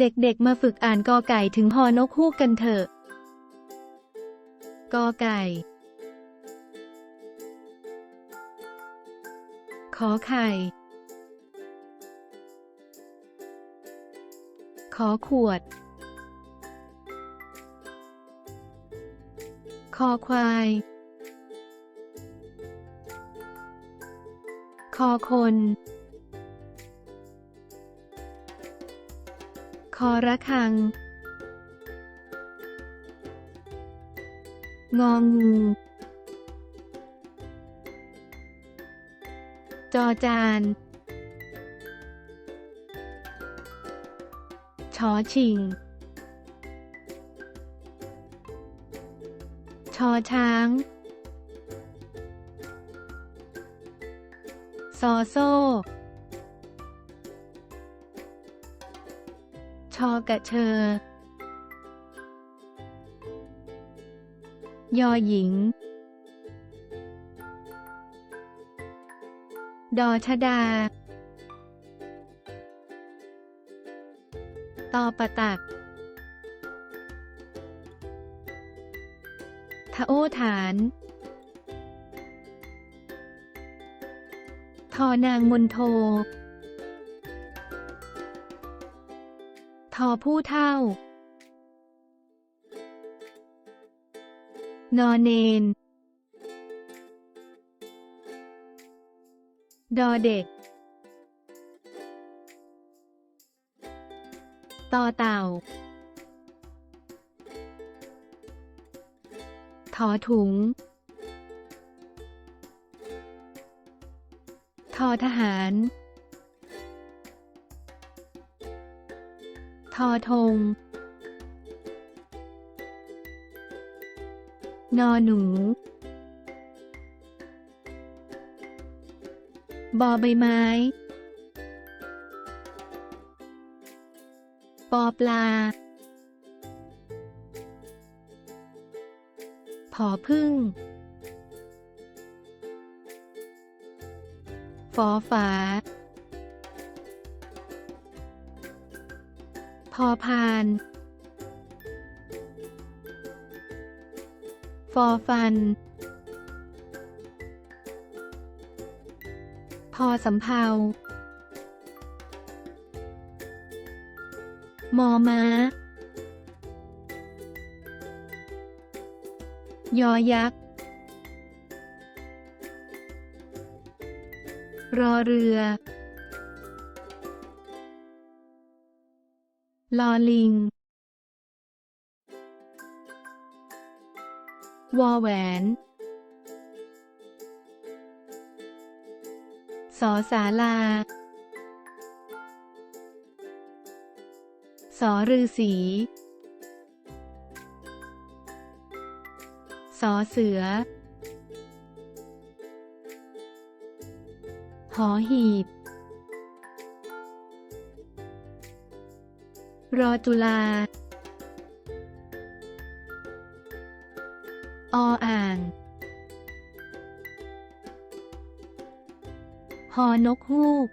เด็กๆ มาฝึกอ่านกอไก่ถึงฮอนกฮูกกันเถอะ กอไก่ ขอไข่ ขอขวด คอควาย คอคน คอระฆัง งองู จอจาน ชอชิง ชอช้าง ซอโซ่ ชอกระเชอยอหญิง ดอชดา ตอปะตักทะโอฐาน ทอนางมนโท ทอผู้เท่า นอเนน ดอเด็ก ต่อเต่า ถอถุง ทอทหาร ทอธงนอหนู บอใบไม้ ปอปลา ผอพึ่งฟอฝา อพานฟอฟัน พอสำเภามอม้ายอยักษ์ รอเรือ ลอลิง วอแหวน สอสาลา สอฤาษีสอเสือ หอหีบ รอจุลา ออ่างหอนกฮูก